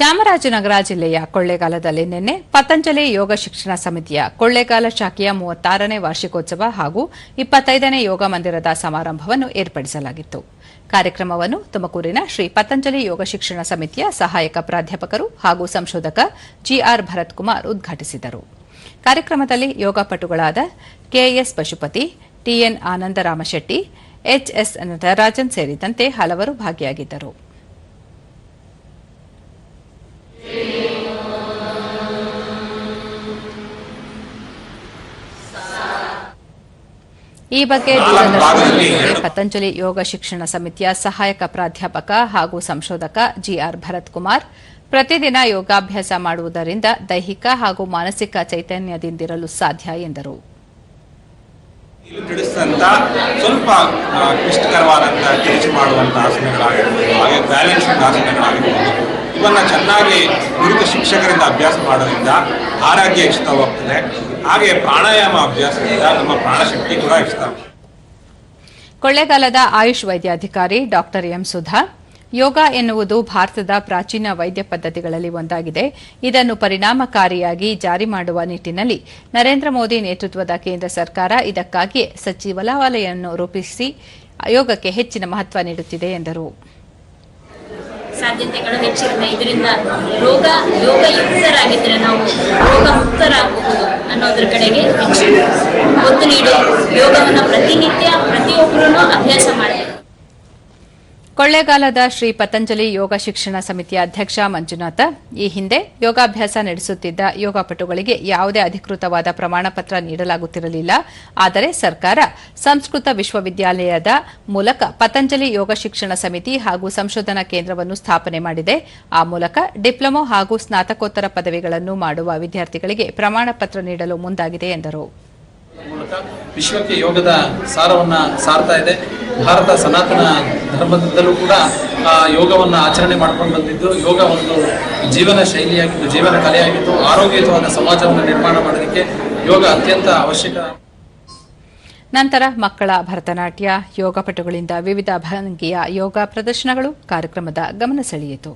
ಚಾಮರಾಜನಗರ ಜಿಲ್ಲೆಯ ಕೊಳ್ಳೇಗಾಲದಲ್ಲಿ ನಿನ್ನೆ ಪತಂಜಲಿ ಯೋಗ ಶಿಕ್ಷಣ ಸಮಿತಿಯ ಕೊಳ್ಳೇಗಾಲ ಶಾಖೆಯ ಮೂವತ್ತಾರನೇ ವಾರ್ಷಿಕೋತ್ಸವ ಹಾಗೂ ಇಪ್ಪತ್ತೈದನೇ ಯೋಗ ಮಂದಿರದ ಸಮಾರಂಭವನ್ನು ಏರ್ಪಡಿಸಲಾಗಿತ್ತು. ಕಾರ್ಯಕ್ರಮವನ್ನು ತುಮಕೂರಿನ ಶ್ರೀ ಪತಂಜಲಿ ಯೋಗ ಶಿಕ್ಷಣ ಸಮಿತಿಯ ಸಹಾಯಕ ಪ್ರಾಧ್ಯಾಪಕರು ಹಾಗೂ ಸಂಶೋಧಕ ಜಿಆರ್ ಭರತ್ ಕುಮಾರ್ ಉದ್ಘಾಟಿಸಿದರು. ಕಾರ್ಯಕ್ರಮದಲ್ಲಿ ಯೋಗಪಟುಗಳಾದ KS Pashupati TN Anandaramashetty HS Natarajan ಸೇರಿದಂತೆ ಹಲವರು ಭಾಗಿಯಾಗಿದ್ದರು. ಈ ಬಗ್ಗೆ ದೂರದರ್ಶನದೊಂದಿಗೆ ಪತಂಜಲಿ ಯೋಗ ಶಿಕ್ಷಣ ಸಮಿತಿಯ ಸಹಾಯಕ ಪ್ರಾಧ್ಯಾಪಕ ಹಾಗೂ ಸಂಶೋಧಕ ಜಿಆರ್ ಭರತ್ ಕುಮಾರ್ ಪ್ರತಿದಿನ ಯೋಗಾಭ್ಯಾಸ ಮಾಡುವುದರಿಂದ ದೈಹಿಕ ಹಾಗೂ ಮಾನಸಿಕ ಚೈತನ್ಯದಿಂದಿರಲು ಸಾಧ್ಯ ಎಂದರು. ಸ್ವಲ್ಪ ಕ್ಲಿಷ್ಟಕರವಾದಂತಹ ತಿರುಚಿ ಮಾಡುವಂಥ ಆಸನಗಳಾಗಿರ್ಬೋದು ಹಾಗೆ ಬ್ಯಾಲೆನ್ಸಿಂಗ್ ಆಸನಗಳಾಗಿರ್ಬೋದು. ಇವನ್ನ ಚೆನ್ನಾಗಿ ಗುರುತು ಶಿಕ್ಷಕರಿಂದ ಅಭ್ಯಾಸ ಮಾಡೋದ್ರಿಂದ ಆರೋಗ್ಯ ಹೆಚ್ಚುತ್ತಾ ಹೋಗ್ತದೆ ಹಾಗೆ ಪ್ರಾಣಾಯಾಮ ಅಭ್ಯಾಸದಿಂದ ನಮ್ಮ ಪ್ರಾಣಶಕ್ತಿ ಕೂಡ ಹೆಚ್ಚುತ್ತಾ ಹೋಗ್ತದೆ. ಕೊಳ್ಳೇಗಾಲದ ಆಯುಷ್ ವೈದ್ಯಾಧಿಕಾರಿ ಡಾಕ್ಟರ್ ಎಂ ಸುಧಾ ಯೋಗ ಎನ್ನುವುದು ಭಾರತದ ಪ್ರಾಚೀನ ವೈದ್ಯ ಪದ್ಧತಿಗಳಲ್ಲಿ ಒಂದಾಗಿದೆ. ಇದನ್ನು ಪರಿಣಾಮಕಾರಿಯಾಗಿ ಜಾರಿ ಮಾಡುವ ನಿಟ್ಟಿನಲ್ಲಿ ನರೇಂದ್ರ ಮೋದಿ ನೇತೃತ್ವದ ಕೇಂದ್ರ ಸರ್ಕಾರ ಇದಕ್ಕಾಗಿಯೇ ಸಚಿವಾಲಯವನ್ನು ರೂಪಿಸಿ ಯೋಗಕ್ಕೆ ಹೆಚ್ಚಿನ ಮಹತ್ವ ನೀಡುತ್ತಿದೆ ಎಂದರು. ಸಾಧ್ಯತೆಗಳು ಹೆಚ್ಚಿರುವ. ಇದರಿಂದ ರೋಗ ಯೋಗ ಯುಕ್ತರಾಗಿದ್ದರೆ ನಾವು ರೋಗ ಮುಕ್ತರಾಗಬಹುದು ಅನ್ನೋದ್ರ ಕಡೆಗೆ ಹೆಚ್ಚು ಒತ್ತು ನೀಡಿ ಯೋಗವನ್ನು ಪ್ರತಿನಿತ್ಯ ಪ್ರತಿಯೊಬ್ಬರೂ ಅಭ್ಯಾಸ ಮಾಡಬೇಕು ಕೊಳ್ಳೇಗಾಲದ ಶ್ರೀ ಪತಂಜಲಿ ಯೋಗ ಶಿಕ್ಷಣ ಸಮಿತಿಯ ಅಧ್ಯಕ್ಷ ಮಂಜುನಾಥ. ಈ ಹಿಂದೆ ಯೋಗಾಭ್ಯಾಸ ನಡೆಸುತ್ತಿದ್ದ ಯೋಗಪಟುಗಳಿಗೆ ಯಾವುದೇ ಅಧಿಕೃತವಾದ ಪ್ರಮಾಣ ಪತ್ರ ನೀಡಲಾಗುತ್ತಿರಲಿಲ್ಲ. ಆದರೆ ಸರ್ಕಾರ ಸಂಸ್ಕೃತ ವಿಶ್ವವಿದ್ಯಾಲಯದ ಮೂಲಕ ಪತಂಜಲಿ ಯೋಗ ಶಿಕ್ಷಣ ಸಮಿತಿ ಹಾಗೂ ಸಂಶೋಧನಾ ಕೇಂದ್ರವನ್ನು ಸ್ಥಾಪನೆ ಮಾಡಿದೆ. ಆ ಮೂಲಕ ಡಿಪ್ಲೊಮೊ ಹಾಗೂ ಸ್ನಾತಕೋತ್ತರ ಪದವಿಗಳನ್ನು ಮಾಡುವ ವಿದ್ಯಾರ್ಥಿಗಳಿಗೆ ಪ್ರಮಾಣ ಪತ್ರ ನೀಡಲು ಮುಂದಾಗಿದೆ ಎಂದರು. ವಿಶ್ವಕ್ಕೆ ಯೋಗದ ಸಾರವನ್ನ ಸಾರ್ತಾ ಇದೆ. ಭಾರತ ಸನಾತನ ಧರ್ಮದಿಂದಲೂ ಕೂಡ ಯೋಗವನ್ನು ಆಚರಣೆ ಮಾಡ್ಕೊಂಡು ಬಂದಿದ್ದು. ಯೋಗ ಒಂದು ಜೀವನ ಶೈಲಿಯಾಗಿದ್ದು, ಜೀವನ ಕಲೆಯಾಗಿತ್ತು ಆರೋಗ್ಯಯುತವಾದ ಸಮಾಜವನ್ನು ನಿರ್ಮಾಣ ಮಾಡೋದಕ್ಕೆ ಯೋಗ ಅತ್ಯಂತ ಅವಶ್ಯಕ. ನಂತರ ಮಕ್ಕಳ ಭರತನಾಟ್ಯ, ಯೋಗಪಟುಗಳಿಂದ ವಿವಿಧ ಭಂಗಿಯ ಯೋಗ ಪ್ರದರ್ಶನಗಳು ಕಾರ್ಯಕ್ರಮದ ಗಮನ ಸೆಳೆಯಿತು.